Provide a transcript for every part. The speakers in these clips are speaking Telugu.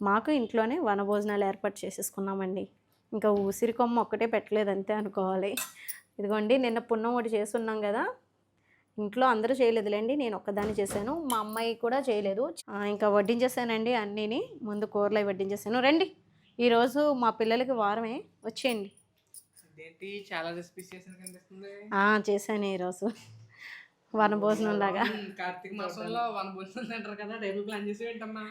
మాకు ఇంట్లోనే వనభోజనాలు ఏర్పాటు చేసేసుకున్నామండి. ఇంకా ఉసిరి కొమ్మ ఒక్కటే పెట్టలేదు అంతే అనుకోవాలి. ఇదిగోండి నిన్న పున్నం ఒకటి చేస్తున్నాం కదా. ఇంట్లో అందరూ చేయలేదులేండి నేను ఒక్కదాన్ని చేశాను. మా అమ్మాయి కూడా చేయలేదు. ఇంకా వడ్డించేసానండి అన్నీని. ముందు కూరలు వడ్డించేసాను. రండి ఈరోజు మా పిల్లలకి వారమే. వచ్చేయండి. చాలా రెసిపీస్ చేశాను ఈరోజు. వనభోజనం లాగా. కార్తీక మాసంలో వన్ భోజనం తింటారు కదా డైలీ ప్లాన్ చేసి ఏంటమ్మా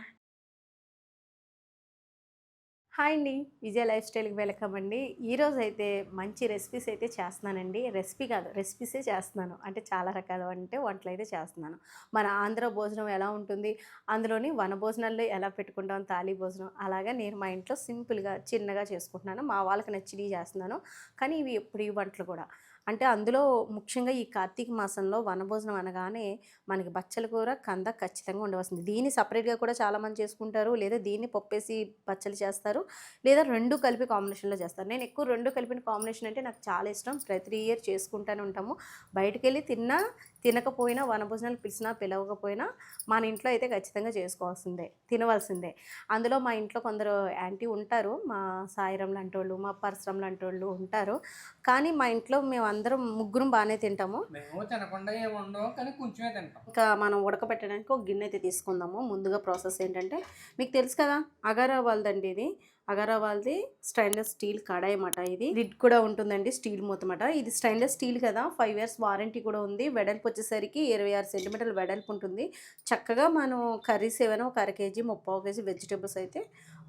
హాయ్ అండి. విజయ లైఫ్ స్టైల్కి వెల్కమ్ అండి. ఈరోజు అయితే మంచి రెసిపీస్ అయితే చేస్తున్నానండి. రెసిపీ కాదు రెసిపీసే చేస్తున్నాను. అంటే చాలా రకాల అంటే వంటలు అయితే చేస్తున్నాను. మన ఆంధ్ర భోజనం ఎలా ఉంటుంది? అందులోని వన భోజనాల్లో ఎలా పెట్టుకుంటాం? తాళీ భోజనం. అలాగా నేను మా ఇంట్లో సింపుల్గా చిన్నగా చేసుకుంటున్నాను. మా వాళ్ళకి నచ్చినవి చేస్తున్నాను. కానీ ఇవి ఎప్పుడు ఈ వంటలు కూడా. అంటే అందులో ముఖ్యంగా ఈ కార్తీక మాసంలో వనభోజనం అనగానే మనకి బచ్చల కూర కంద ఖచ్చితంగా ఉండవలసింది. దీన్ని సపరేట్గా కూడా చాలామంది చేసుకుంటారు. లేదా దీన్ని పప్పేసి బచ్చలు చేస్తారు. లేదా రెండు కలిపి కాంబినేషన్లో చేస్తారు. నేను ఎక్కువ రెండు కలిపిన కాంబినేషన్ అంటే నాకు చాలా ఇష్టం. ప్రతి ఇయర్ చేసుకుంటూనే ఉంటాము. బయటకు వెళ్ళి తిన్నా తినకపోయినా వనభోజనాలు పిలిచినా పిలవకపోయినా మన ఇంట్లో అయితే ఖచ్చితంగా చేసుకోవాల్సిందే తినవలసిందే. అందులో మా ఇంట్లో కొందరు యాంటీ ఉంటారు మా సాయిరం లాంటి వాళ్ళు మా పరశురం లాంటి వాళ్ళు ఉంటారు. కానీ మా ఇంట్లో మేము అందరం ముగ్గురం బాగానే తింటాము. ఇంకా మనం ఉడకబెట్టడానికి ఒక గిన్నె అయితే తీసుకుందాము. ముందుగా ప్రాసెస్ ఏంటంటే మీకు తెలుసు కదా అగారా వాళ్ళదండి ఇది. అగారా వాళ్ళది స్టైన్లెస్ స్టీల్ కడాయి అన్నమాట ఇది. లిడ్ కూడా ఉంటుందండి స్టీల్ మూతమాట ఇది స్టైన్లెస్ స్టీల్ కదా ఫైవ్ ఇయర్స్ వారంటీ కూడా ఉంది. వెడల్పు వచ్చేసరికి ఇరవై ఆరు సెంటీమీటర్ల వెడల్పు ఉంటుంది. చక్కగా మనం కర్రీస్ ఏమైనా ఒక అర కేజీ ముప్పావు కేజీ వెజిటేబుల్స్ అయితే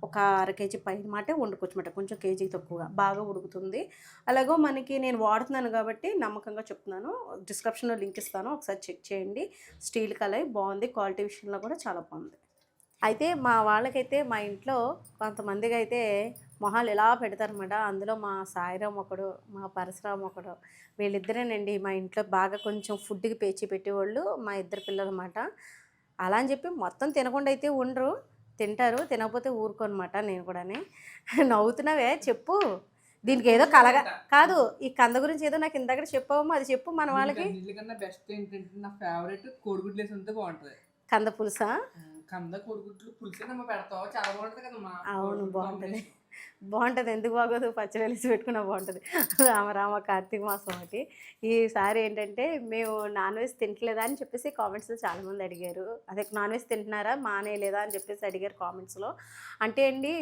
ఒక అర కేజీ పైన మాట వండుకోవచ్చు మాట కొంచెం కేజీ తక్కువగా. బాగా ఉడుకుతుంది. అలాగో మనకి నేను వాడుతున్నాను కాబట్టి నమ్మకంగా చెప్తున్నాను. డిస్క్రిప్షన్లో లింక్ ఇస్తాను ఒకసారి చెక్ చేయండి. స్టీల్ కలర్ బాగుంది క్వాలిటీ విషయంలో కూడా చాలా బాగుంది. అయితే మా వాళ్ళకైతే మా ఇంట్లో కొంతమందికి అయితే మొహాలు ఎలా పెడతారన్నమాట అందులో మా సాయిరామ్ ఒకడు మా పరశురామ్ ఒకడు వీళ్ళిద్దరేనండి మా ఇంట్లో బాగా కొంచెం ఫుడ్కి పేచి పెట్టేవాళ్ళు మా ఇద్దరు పిల్లలు అన్నమాట అలా అని చెప్పి మొత్తం తినకుండా అయితే ఉండరు తింటారు తినకపోతే ఊరుకోనమాట నేను కూడానే. నవ్వుతున్నావే చెప్పు. దీనికి ఏదో కలగా కాదు ఈ కంద గురించి ఏదో నాకు ఇందాక చెప్పావమ్మా అది చెప్పు మన వాళ్ళకి. బెస్ట్ ఏంటంటే నా ఫేవరెట్ కోడిగుడ్లు ఉంటే బాగుంటది. కంద పులుసా? కంద కోడిగుడ్లు పెడతావు? చాలా బాగుంటది కదమ్మా. అవును, బాగుంటది. బాగుంటుంది. ఎందుకు బాగోదు? పచ్చడి వేసి పెట్టుకున్నా బాగుంటుంది. రామ రామ కార్తీక మాసం ఒకటి. ఈసారి ఏంటంటే మేము నాన్ వెజ్ తింటలేదా అని చెప్పేసి కామెంట్స్లో చాలామంది అడిగారు. అదే నాన్ వెజ్ తింటున్నారా? మానేయలేదా అని చెప్పేసి అడిగారు కామెంట్స్లో అంటే అండి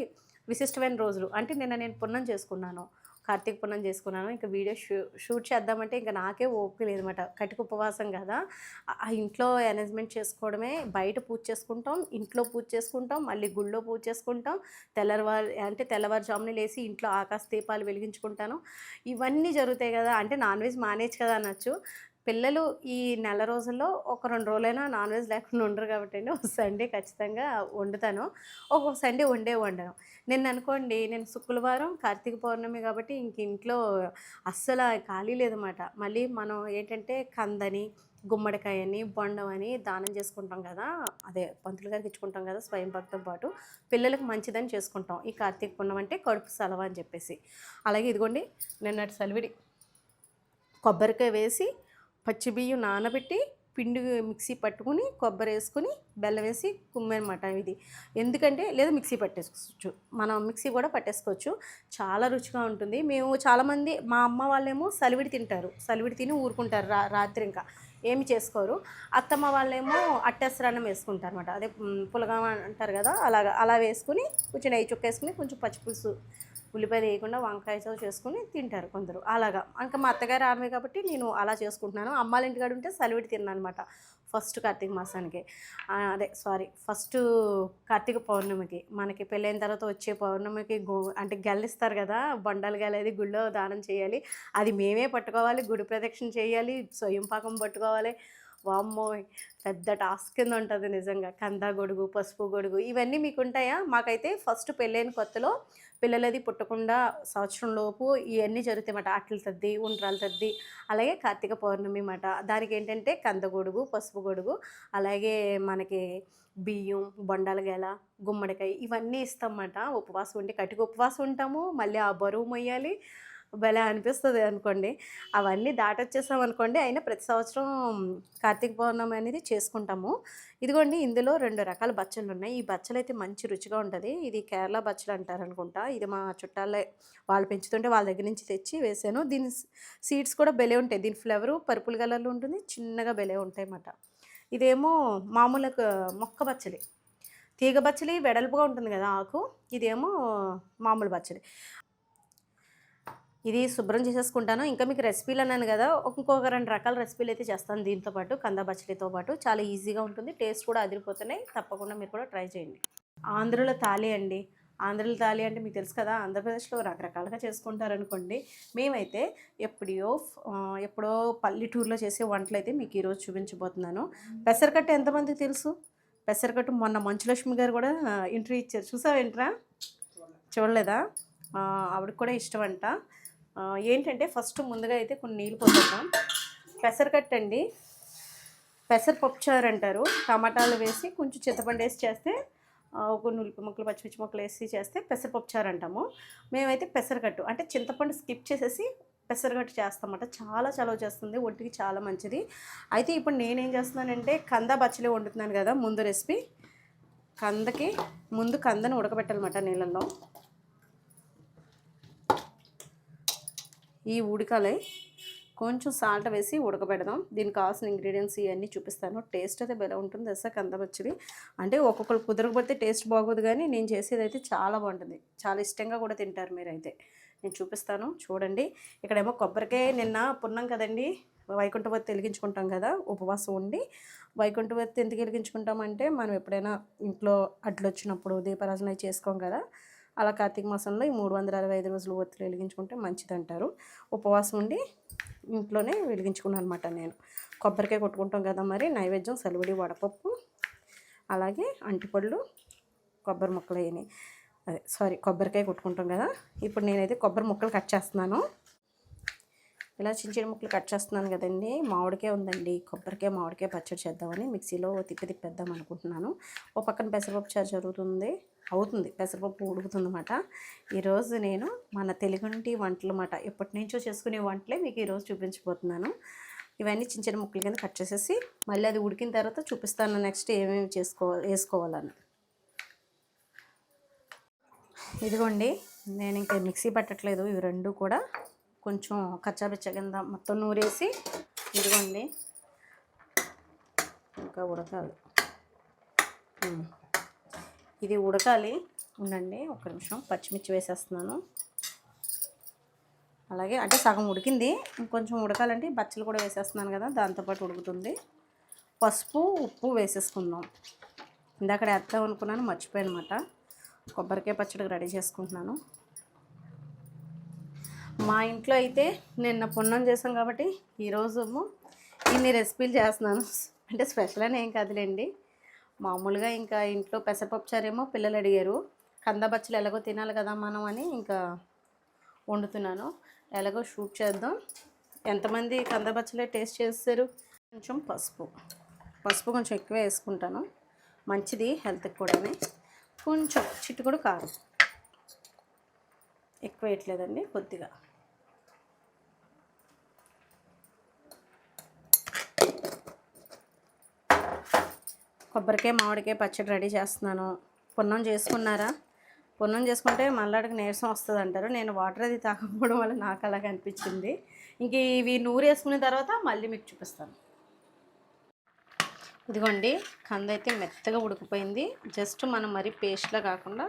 విశిష్టమైన రోజులు. అంటే నిన్న నేను పున్నం చేసుకున్నాను. కార్తీక పుణ్యం చేసుకున్నాను. ఇంకా వీడియో షూ షూట్ చేద్దామంటే ఇంకా నాకే ఓపిక లేదనమాట. కటిక ఉపవాసం కదా. ఆ- ఇంట్లో అరేంజ్మెంట్ చేసుకోవడమే. బయట పూజ చేసుకుంటాం ఇంట్లో పూజ చేసుకుంటాం మళ్ళీ గుళ్ళో పూజ చేసుకుంటాం. తెల్లవారు అంటే తెల్లవారుజామున లేసి ఇంట్లో ఆకాశ దీపాలు వెలిగించుకుంటాను. ఇవన్నీ జరుగుతాయి కదా. అంటే నాన్ వెజ్ మానేజ్ కదా అనొచ్చు. పిల్లలు ఈ నెల రోజుల్లో ఒక రెండు రోజులైనా నాన్ వెజ్ లేకుండా ఉండరు కాబట్టి అండి. ఒక సండే ఖచ్చితంగా వండుతాను. ఒక్కొక్క సండే వండే వండను. నిన్న అనుకోండి నేను శుక్రవారం కార్తీక పౌర్ణమి కాబట్టి ఇంక ఇంట్లో అస్సలు ఖాళీ లేదన్నమాట. మళ్ళీ మనం ఏంటంటే కందని గుమ్మడికాయని బొండం దానం చేసుకుంటాం కదా అదే పంతులు గారికి ఇచ్చుకుంటాం కదా స్వయం భక్తం పాటు పిల్లలకు మంచిదని చేసుకుంటాం. ఈ కార్తీక పుణ్యం అంటే కడుపు సెలవు అని చెప్పేసి. అలాగే ఇదిగోండి నిన్నటి సలివిడి. కొబ్బరికాయ వేసి పచ్చి బియ్యం నానబెట్టి పిండి మిక్సీ పట్టుకుని కొబ్బరి వేసుకుని బెల్లం వేసి కుమ్మనమాట ఇది. ఎందుకంటే లేదా మిక్సీ పట్టేసుకోవచ్చు. మనం మిక్సీ కూడా పట్టేసుకోవచ్చు. చాలా రుచిగా ఉంటుంది. మేము చాలామంది మా అమ్మ వాళ్ళేమో సలివిడి తింటారు. సలివిడి తిని ఊరుకుంటారు రా రాత్రి ఇంకా. ఏమి చేసుకోరు. అత్తమ్మ వాళ్ళేమో అట్టెసరాన్నం వేసుకుంటారు అనమాట అదే పులగా పులగం అంటారు కదా అలాగా అలా వేసుకుని కొంచెం నెయ్యి చుక్క వేసుకుని కొంచెం పచ్చిపులుసు ఉల్లిపాయ వేయకుండా వంకాయ వంకాయతో చేసుకుని తింటారు కొందరు. అలాగా. ఇంకా మా అత్తగారు ఆమె కాబట్టి నేను అలా చేసుకుంటున్నాను. అమ్మాళ్ళ ఇంటికాడ ఉంటే సెలవిడి తిన్నాను అనమాట ఫస్ట్ కార్తీక మాసానికి. అదే సారీ ఫస్ట్ కార్తీక పౌర్ణమికి. మనకి పెళ్ళైన తర్వాత వచ్చే పౌర్ణమికి గో అంటే గెల్లిస్తారు కదా బండలు గెలేది గుళ్ళో దానం చేయాలి. అది మేమే పట్టుకోవాలి గుడి ప్రదక్షిణ చేయాలి స్వయం పాకం పట్టుకోవాలి. వామ్మో పెద్ద టాస్క్ కింద ఉంటుంది నిజంగా. కంద గొడుగు పసుపు గొడుగు ఇవన్నీ మీకు ఉంటాయా మాకైతే ఫస్ట్ పెళ్ళైన కొత్తలో పిల్లలది పుట్టకుండా సంవత్సరంలోపు ఇవన్నీ ఇవన్నీ జరుగుతాయన్నమాట. అట్ల తద్ది ఉండ్రాల తద్ది అలాగే కార్తీక పౌర్ణమి మాట దానికి ఏంటంటే కంద గొడుగు పసుపు గొడుగు అలాగే మనకి బియ్యం బొండాల గెల గుమ్మడికాయ ఇవన్నీ ఇస్తామన్నమాట. ఉపవాసం ఉండి కటికి ఉపవాసం ఉంటాము. మళ్ళీ ఆ బరువు మొయ్యాలి. భలే అనిపిస్తుంది అనుకోండి. అవన్నీ దాటొచ్చేసాం అనుకోండి అయినా ప్రతి సంవత్సరం కార్తీక పౌర్ణమి అనేది చేసుకుంటాము. ఇదిగోండి ఇందులో రెండు రకాల బచ్చలు ఉన్నాయి. ఈ బచ్చలు అయితే మంచి రుచిగా ఉంటుంది. ఇది కేరళ బచ్చలు అంటారు అనుకుంటా. ఇది మా చుట్టాలే వాళ్ళు పెంచుతుంటే వాళ్ళ దగ్గర నుంచి తెచ్చి వేసాను. దీని సీడ్స్ కూడా బెలే ఉంటాయి. దీని ఫ్లేవరు పర్పుల్ కలర్లో ఉంటుంది చిన్నగా బెలే ఉంటాయి అన్నమాట ఇదేమో మామూలు మొక్క బచ్చలి. తీగ బచ్చలి వెడల్పుగా ఉంటుంది కదా ఆకు. ఇదేమో మామూలు బచ్చలి. ఇది శుభ్రం చేసేసుకుంటాను. ఇంకా మీకు రెసిపీలు అన్నాను కదా ఇంకొక రెండు రకాల రెసిపీలు అయితే చేస్తాను దీంతో పాటు. కంద బచ్చడితో పాటు. చాలా ఈజీగా ఉంటుంది. టేస్ట్ కూడా అదిరిపోతున్నాయి. తప్పకుండా మీరు కూడా ట్రై చేయండి. ఆంధ్రుల తాళి అండి. ఆంధ్రుల తాళి అంటే మీకు తెలుసు కదా ఆంధ్రప్రదేశ్లో రకరకాలుగా చేసుకుంటారు అనుకోండి మేమైతే ఎప్పుడో ఎప్పుడో పల్లెటూరులో చేసే వంటలు అయితే మీకు ఈరోజు చూపించబోతున్నాను. పెసరకట్టు ఎంతమందికి తెలుసు? పెసరకట్టు మొన్న మంచులక్ష్మి గారు కూడా ఇంటర్వ్యూ ఇచ్చారు. చూసావా ఏంట్రా చూడలేదా ఆవిడకి కూడా ఇష్టం అంట ఏంటంటే ఫస్ట్ ముందుగా అయితే కొన్ని నీళ్ళు పోసేద్దాం. పెసరకట్టండి పెసరపప్పు చారు అంటారు. టమాటాలు వేసి కొంచెం చింతపండు వేసి చేస్తే కొన్ని ఉల్లిపి ముక్కలు పచ్చిమిర్చి ముక్కలు వేసి చేస్తే పెసరపప్పు చారు అంటాము. మేమైతే పెసరకట్టు అంటే చింతపండు స్కిప్ చేసేసి పెసరగట్టు చేస్తామట. చాలా చలవ చేస్తుంది. ఒంటికి చాలా మంచిది. అయితే ఇప్పుడు నేనేం చేస్తున్నానంటే కంద బచ్చలే వండుతున్నాను కదా ముందు రెసిపీ. కందకి ముందు కందను ఉడకబెట్టాలన్నమాట నీళ్ళల్లో. ఈ ఉడకలే కొంచెం సాల్ట్ వేసి ఉడకబెడదాం. దీనికి కావాల్సిన ఇంగ్రీడియంట్స్ ఇవన్నీ చూపిస్తాను. టేస్ట్ అయితే భలే ఉంటుంది. అసలు కందపచ్చివి అంటే ఒక్కొక్కరు కుదరకపోతే టేస్ట్ బాగోదు కానీ నేను చేసేది అయితే చాలా బాగుంటుంది. చాలా ఇష్టంగా కూడా తింటారు మీరైతే. నేను చూపిస్తాను. చూడండి. ఇక్కడేమో కొబ్బరికాయ నిన్న పున్నాం కదండి. వైకుంఠవతి వెలిగించుకుంటాం కదా ఉపవాసం ఉండి. వైకుంఠవతి ఎందుకు వెలిగించుకుంటామంటే మనం ఎప్పుడైనా ఇంట్లో అడ్లు వచ్చినప్పుడు దీపారాధన చేసుకోం కదా అలా కార్తీక మాసంలో ఈ మూడు వందల అరవై ఐదు రోజులు ఒత్తులు వెలిగించుకుంటే మంచిది అంటారు ఉపవాసం ఉండి ఇంట్లోనే వెలిగించుకున్నాను అనమాట నేను. కొబ్బరికాయ కొట్టుకుంటాం కదా మరి నైవేద్యం సెలవుడి వడపప్పు అలాగే అంటిపళ్ళు కొబ్బరి ముక్కలు అయినాయి అదే సారీ కొబ్బరికాయ కొట్టుకుంటాం కదా. ఇప్పుడు నేనైతే కొబ్బరి ముక్కలు కట్ చేస్తున్నాను. ఇలా చిన్న చిన్న ముక్కలు కట్ చేస్తున్నాను కదండి. మామిడికే ఉందండి. కొబ్బరికాయ మామిడికాయ పచ్చడి చేద్దామని మిక్సీలో తిప్పి తిప్పేద్దాం అనుకుంటున్నాను. ఓ పక్కన పెసరపప్పు చారు జరుగుతుంది. అవుతుంది. పెసరపప్పు ఉడుకుతుంది అనమాట ఈరోజు నేను మన తెలుగుంటి వంటలు అన్నమాట. ఎప్పటి నుంచో చేసుకునే వంటలే మీకు ఈరోజు చూపించబోతున్నాను. ఇవన్నీ చిన్న చిన్న ముక్కల కింద కట్ చేసేసి మళ్ళీ అది ఉడికిన తర్వాత చూపిస్తాను నెక్స్ట్ ఏమేమి చేసుకో వేసుకోవాలని. ఇదిగోండి. నేను ఇంకా మిక్సీ పట్టట్లేదు. ఇవి రెండు కూడా కొంచెం కచ్చాబిచ్చ కింద మొత్తం నూరేసి ఇదిగోండి. ఇంకా ఉడకాలి. ఇది ఉడకాలి. ఉండండి ఒక నిమిషం. పచ్చిమిర్చి వేసేస్తున్నాను. అలాగే అంటే సగం ఉడికింది. ఇంకొంచెం ఉడకాలంటే బచ్చలు కూడా వేసేస్తున్నాను కదా దాంతోపాటు ఉడుకుతుంది. పసుపు ఉప్పు వేసేసుకుందాం. ఇందాక వేద్దాం అనుకున్నాను మర్చిపోయాను అనమాట కొబ్బరికాయ పచ్చడికి రెడీ చేసుకుంటున్నాను. మా ఇంట్లో అయితే నిన్న పున్నం చేసాం కాబట్టి ఈరోజు ఇన్ని రెసిపీలు చేస్తున్నాను. అంటే స్పెషల్ అని ఏం కాదులేండి. మామూలుగా ఇంకా ఇంట్లో పెసరపప్పు చారేమో పిల్లలు అడిగారు. కందబచ్చలు ఎలాగో తినాలి కదా మనం అని ఇంకా వండుతున్నాను. ఎలాగో షూట్ చేద్దాం. ఎంతమంది కంద బచ్చలే టేస్ట్ చేస్తారు? కొంచెం పసుపు. పసుపు కొంచెం ఎక్కువ వేసుకుంటాను. మంచిది హెల్త్కి కూడా కొంచెం చిట్టుకుడు కారం. ఎక్కువ వేయట్లేదండి కొద్దిగా. కొబ్బరికాయ మామిడికాయ పచ్చడి రెడీ చేస్తున్నాను. పున్నం చేసుకున్నారా? పున్నం చేసుకుంటే మళ్ళాడికి నీరసం వస్తుంది అంటారు. నేను వాటర్ అది తాగకపోవడం వల్ల నాకు అలాగ అనిపించింది ఇంక ఇవి నూరు వేసుకున్న తర్వాత మళ్ళీ మీకు చూపిస్తాను. ఇదిగోండి కంద అయితే మెత్తగా ఉడికిపోయింది. జస్ట్ మనం మరి పేస్ట్లా కాకుండా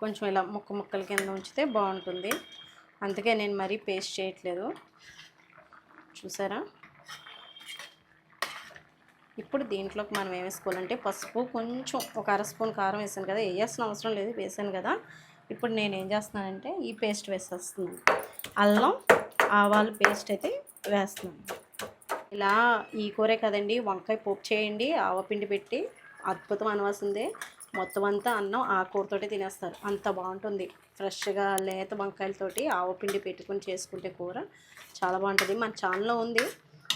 కొంచెం ఇలా ముక్క ముక్కల కింద ఉంచితే బాగుంటుంది. అందుకే నేను మరీ పేస్ట్ చేయట్లేదు. చూసారా? ఇప్పుడు దీంట్లోకి మనం ఏం వేసుకోవాలంటే పసుపు కొంచెం ఒక అర స్పూన్ కారం వేసాను కదా వేయాల్సిన అవసరం లేదు వేసాను కదా. ఇప్పుడు నేను ఏం చేస్తున్నానంటే ఈ పేస్ట్ వేసేస్తున్నాను. అల్లం ఆవాలు పేస్ట్ అయితే వేస్తున్నాను. ఇలా ఈ కూరే కదండి వంకాయ పోపు చేయండి ఆవపిండి పెట్టి అద్భుతం అనవలసిందే. మొత్తం అంతా అన్నం ఆ కూరతోటి తినేస్తారు. అంత బాగుంటుంది. ఫ్రెష్గా లేత వంకాయలతోటి ఆవపిండి పెట్టుకుని చేసుకుంటే కూర చాలా బాగుంటుంది. మన ఛానల్లో ఉంది.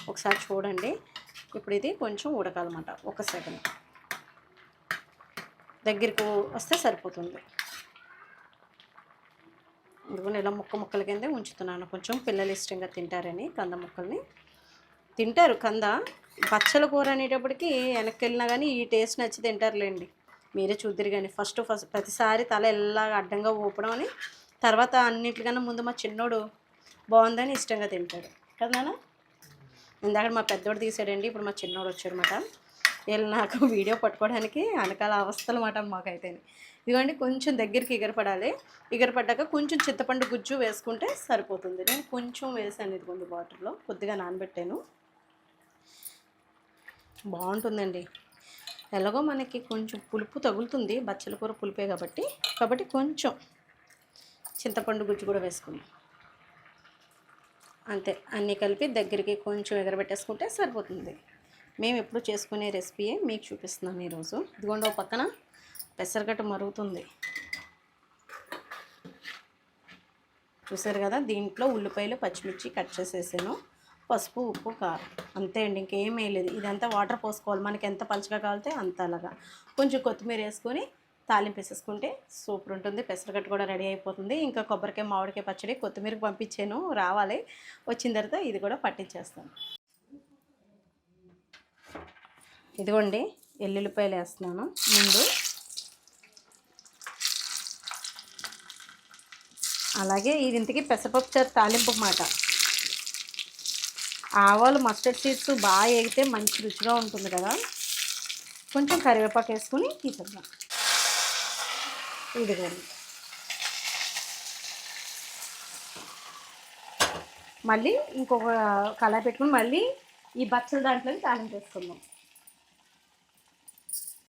ఒకసారి చూడండి. ఇప్పుడు ఇది కొంచెం ఉడకాలన్నమాట. ఒక సెకండ్ దగ్గరికి వస్తే సరిపోతుంది. ఇదిగోండి ఇలా ముక్క ముక్కల కింద ఉంచుతున్నాను. కొంచెం పిల్లలు ఇష్టంగా తింటారని కంద ముక్కల్ని. తింటారు కంద. పచ్చల కూర అనేటప్పటికి వెనక్కి వెళ్ళినా కానీ ఈ టేస్ట్ నచ్చి తింటారులేండి. మీరే చూద్దరు కానీ ఫస్ట్ ఫస్ట్ ప్రతిసారి తల ఎలా అడ్డంగా ఊపడం అని తర్వాత అన్నిటికన్నా ముందు మా చిన్నోడు బాగుందని ఇష్టంగా తింటాడు. కదా ఇందాక మా పెద్దోడు తీసాడండి ఇప్పుడు మా చిన్నోడు వచ్చాడనమాట వీళ్ళు నాకు వీడియో పట్టుకోవడానికి వెనకాల అవస్థలు మాట మాకైతే ఇదిగోండి కొంచెం దగ్గరికి ఎగరపడాలి. ఎగరపడ్డాక కొంచెం చింతపండు గుజ్జు వేసుకుంటే సరిపోతుంది. నేను కొంచెం వేసాను ఇదిగోండి వాటర్లో కొద్దిగా నానబెట్టాను. బాగుంటుందండి. ఎలాగో మనకి కొంచెం పులుపు తగులుతుంది బచ్చల కూర పులిపే కాబట్టి. కాబట్టి కొంచెం చింతపండు గుజ్జు కూడా వేసుకున్నాం అంతే అన్నీ కలిపి దగ్గరికి కొంచెం ఎగరబెట్టేసుకుంటే సరిపోతుంది. మేము ఎప్పుడు చేసుకునే రెసిపీయే మీకు చూపిస్తున్నాం ఈరోజు. ఇదిగోండి ఒక పక్కన పెసరగట్టు మరుగుతుంది. చూసారు కదా దీంట్లో ఉల్లిపాయలు పచ్చిమిర్చి కట్ చేసేసాను. పసుపు ఉప్పు కారం. అంతే అండి ఇంకేం వేయలేదు. ఇదంతా వాటర్ పోసుకోవాలి. మనకి ఎంత పలుచగా కావాలితే అంత అలాగా. కొంచెం కొత్తిమీర వేసుకొని తాలింపు వేసేసుకుంటే సూపర్ ఉంటుంది. పెసరగట్టు కూడా రెడీ అయిపోతుంది. ఇంకా కొబ్బరికాయ మామిడికాయ పచ్చడి కొత్తిమీరకు పంపించాను. రావాలి. వచ్చిన తర్వాత ఇది కూడా పట్టించేస్తాను. ఇదిగోండి ఎల్లుల్లిపాయలు వేస్తున్నాను. ముందు అలాగే ఇది ఇంతకీ పెసరపప్పు చారు తాలింపు మాట. ఆవాలు మస్టర్డ్ సీడ్స్ బాగా వేగితే మంచి రుచిగా ఉంటుంది కదా. కొంచెం కరివేపాకు వేసుకుని తీసేద్దాం. ఇదిగోండి. మళ్ళీ ఇంకొక కళాయి పెట్టుకుని మళ్ళీ ఈ బచ్చల దాంట్లో తాలింపు వేసుకుందాం.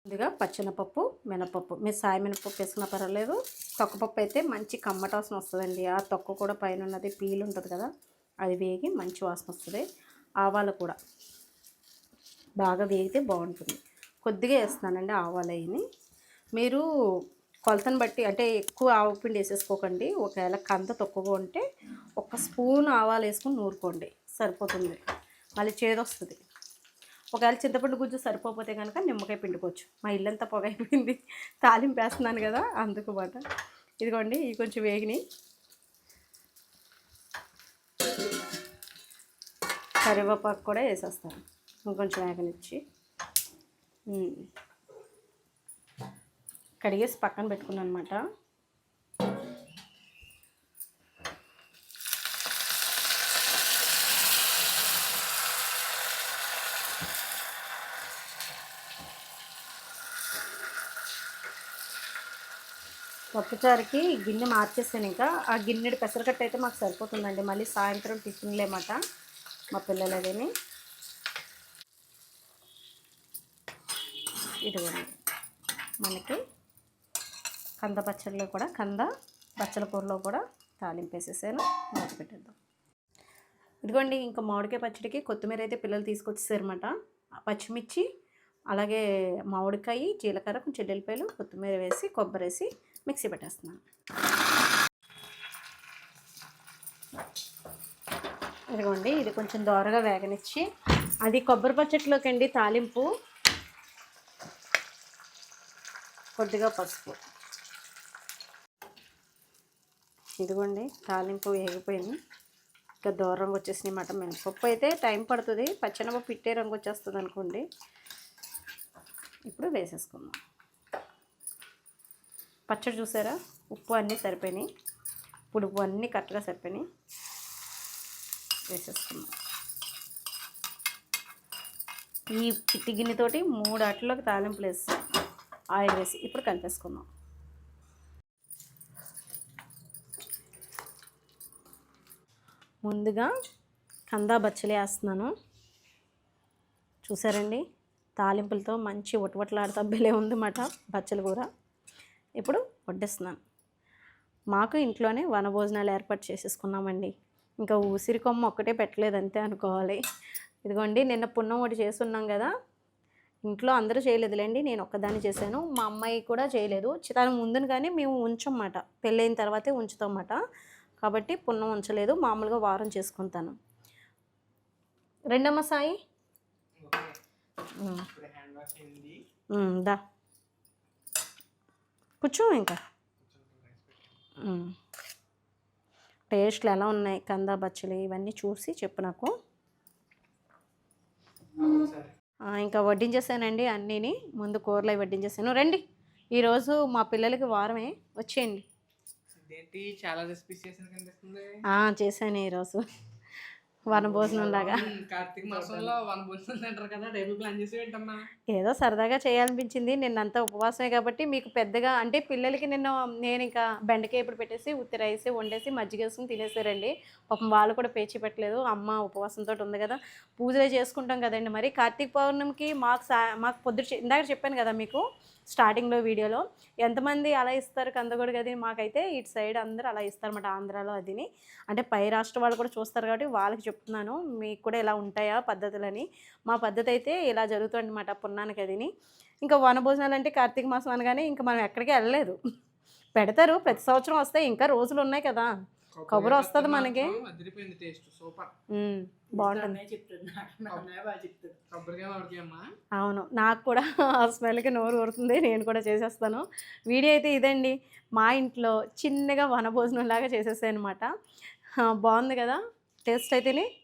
ముందుగా పచ్చెనపప్పు మినపప్పు. మీరు సాయి మినపప్పు వేసుకున్నా పర్వాలేదు. తొక్కపప్పు అయితే మంచి కమ్మట వాసన వస్తుందండి. ఆ తొక్క కూడా పైన ఉన్నది పీలు ఉంటుంది కదా అది వేగి మంచి వాసన వస్తుంది. ఆవాలు కూడా బాగా వేగితే బాగుంటుంది. కొద్దిగా వేస్తున్నానండి ఆవాలు అయ్యి మీరు కొలతను బట్టి అంటే ఎక్కువ ఆవపిండి వేసేసుకోకండి. ఒకవేళ కంద తక్కువగా ఉంటే ఒక స్పూన్ ఆవాలు వేసుకుని నూరుకోండి. సరిపోతుంది. మళ్ళీ చేదొస్తుంది. ఒకవేళ చింతపండు గుజ్జు సరిపోతే కనుక నిమ్మకాయ పిండుకోవచ్చు. మా ఇల్లంతా పొగ అయిపోయింది తాలింపు వేస్తున్నాను కదా అందుకు మాట. ఇదిగోండి ఇవి కొంచెం వేగిని కరివేపాకు కూడా వేసేస్తాను. ఇంకొంచెం వేగనిచ్చి. ఉమ్. కడిగేసి పక్కన పెట్టుకున్నాను అనమాట పప్పుచారుకి గిన్నె మార్చేసాను ఇంకా. ఆ గిన్నెడు పెసరకట్ట అయితే మాకు సరిపోతుందండి. మళ్ళీ సాయంత్రం టిఫిన్లేమాట మా పిల్లలు అదేమి ఇదిగోండి. మనకి కంద పచ్చడిలో కూడా కంద పచ్చల కూరలో కూడా తాలింపు వేసేసాను. మూత పెట్టేద్దాం. ఇదిగోండి ఇంకా మామిడికాయ పచ్చడికి కొత్తిమీర అయితే పిల్లలు తీసుకొచ్చేసారన్నమాట. పచ్చిమిర్చి అలాగే మామిడికాయ జీలకర్ర కొంచెం ఎల్లిపాయలు కొత్తిమీర వేసి కొబ్బరి వేసి మిక్సీ పెట్టేస్తున్నాను. ఇదిగోండి ఇది కొంచెం దోరగా వేగనిచ్చి అది కొబ్బరి పచ్చట్లోకి అండి తాలింపు. కొద్దిగా పసుపు. ఇదిగోండి తాలింపు వేగిపోయింది. ఇంకా దూరంగా రంగు వచ్చేసినాయి మాట మినపప్పు అయితే టైం పడుతుంది. పచ్చెనపప్పు ఇట్టే రంగు వచ్చేస్తుంది అనుకోండి. ఇప్పుడు వేసేసుకుందాం. పచ్చడి చూసారా? ఉప్పు అన్నీ సరిపోయినాయి. పులుపు అన్నీ కరెక్ట్గా సరిపోయినాయి. వేసేసుకుందాం. ఈ పిట్టి గిన్నెతోటి మూడు అట్లలోకి తాలింపులు వేసి ఆయిల్ వేసి ఇప్పుడు కలిపేసుకుందాం. ముందుగా కందా బచ్చలి వేస్తున్నాను. చూసారండి? తాలింపులతో మంచి ఒటవట్లాడుతా బెలే ఉందన్నమాట బచ్చల కూర. ఇప్పుడు వడ్డిస్తున్నాను. మాకు ఇంట్లోనే వనభోజనాలు ఏర్పాటు చేసేసుకున్నామండి. ఇంకా ఊసిరి కొమ్మ ఒక్కటే పెట్టలేదు అంతే అనుకోవాలి. ఇదిగోండి నిన్న పున్నం ఒకటి చేస్తున్నాం కదా. ఇంట్లో అందరూ చేయలేదులేండి నేను ఒక్కదాన్ని చేశాను. మా అమ్మాయి కూడా చేయలేదు. తను ముందును కానీ మేము ఉంచమాట పెళ్ళైన తర్వాతే ఉంచుతామన్నమాట కాబట్టి పున్నం ఉంచలేదు. మామూలుగా వారం చేసుకుంటాను. రెండమ్మ సాయి? దా. కూర్చో ఇంకా. టేస్ట్లు ఎలా ఉన్నాయి? కంద బచ్చలి ఇవన్నీ చూసి చెప్పు నాకు. ఇంకా వడ్డించేసానండి అన్నీని. ముందు కూరలు వడ్డించేసాను. రండి. ఈరోజు మా పిల్లలకి వారమే. వచ్చేయండి. ఇదేంటి చాలా రెసిపీస్ చేసిన కనిపిస్తుంది ఆ, చేశాను ఈరోజు వనభోజనం లాగా. కార్తీక మాసంలో వన్ భోజనం తింటారు కదా టేబుల్ ప్లాన్ చేసి ఏదో సరదాగా చేయాలనిపించింది. నిన్నంతా ఉపవాసమే కాబట్టి మీకు పెద్దగా అంటే పిల్లలకి నిన్న నేను ఇంకా బెండకాయ ఇప్పుడు పెట్టేసి ఉత్తి రైస్ వండేసి మజ్జిగ వేసుకుని తినేసారండి. పాపం వాళ్ళు కూడా పేచి పెట్టలేదు. అమ్మ ఉపవాసంతో ఉంది కదా. పూజలే చేసుకుంటాం కదండి మరి. కార్తీక పౌర్ణమికి మాకు సా మాకు పొద్దు ఇందాక చెప్పాను కదా మీకు. స్టార్టింగ్లో వీడియోలో ఎంతమంది అలా ఇస్తారు కందగొడు గది మాకైతే ఇటు సైడ్ అందరూ అలా ఇస్తారన్నమాట ఆంధ్రాలో అదిని. అంటే పై రాష్ట్ర వాళ్ళు కూడా చూస్తారు కాబట్టి వాళ్ళకి చెప్తున్నాను మీకు కూడా ఇలా ఉంటాయా పద్ధతులని. మా పద్ధతి అయితే ఇలా జరుగుతుంది అనమాట పున్నానికి అదిని. ఇంకా వనభోజనాలు అంటే కార్తీక మాసం అనగానే ఇంకా మనం ఎక్కడికి వెళ్ళలేదు. పెడతారు ప్రతి సంవత్సరం వస్తాయి ఇంకా రోజులు ఉన్నాయి కదా. కబురు వస్తది మనకి. అదిరిపోయింది టేస్ట్ సూపర్ ఉమ్, బాగుంటుంది. అవును నాకు కూడా ఆ స్మెల్కి నోరు ఊరుతుంది నేను కూడా చేసేస్తాను. వీడియో అయితే ఇదండి. మా ఇంట్లో చిన్నగా వనభోజనం లాగా చేసేసాయి అనమాట బాగుంది కదా? టేస్ట్ అయితేనే కొబ్బరి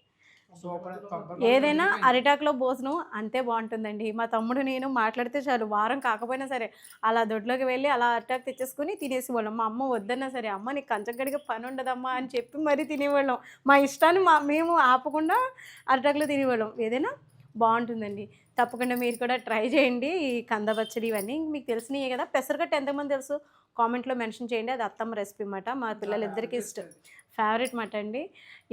ఏదైనా అరిటాకులో భోజనం అంతే బాగుంటుందండి. మా తమ్ముడు నేను మాట్లాడితే చాలు వారం కాకపోయినా సరే అలా దొడ్లోకి వెళ్ళి అలా అరిటాకు తెచ్చేసుకుని తినేసేవాళ్ళం. మా అమ్మ వద్దన్నా సరే అమ్మ నీకు కంచగడిగా పని ఉండదమ్మా అని చెప్పి మరీ తినేవాళ్ళం. మా ఇష్టాన్ని మా మేము ఆపకుండా అరిటాకులో తినేవాళ్ళం. ఏదైనా బాగుంటుందండి. తప్పకుండా మీరు కూడా ట్రై చేయండి ఈ కంద పచ్చడి ఇవన్నీ. మీకు తెలిసినయే కదా. పెసరగట్టు ఎంతమంది తెలుసు? కామెంట్లో మెన్షన్ చేయండి. అది అత్తమ్మ రెసిపీ అన్నమాట. మా పిల్లలిద్దరికీ ఇష్టం. ఫేవరెట్ మాట అండి.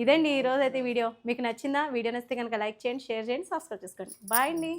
ఇదండి ఈరోజు అయితే వీడియో. మీకు నచ్చిందా? వీడియో నచ్చితే కనుక లైక్ చేయండి షేర్ చేయండి సబ్స్క్రైబ్ చేసుకోండి. బాయ్ అండి.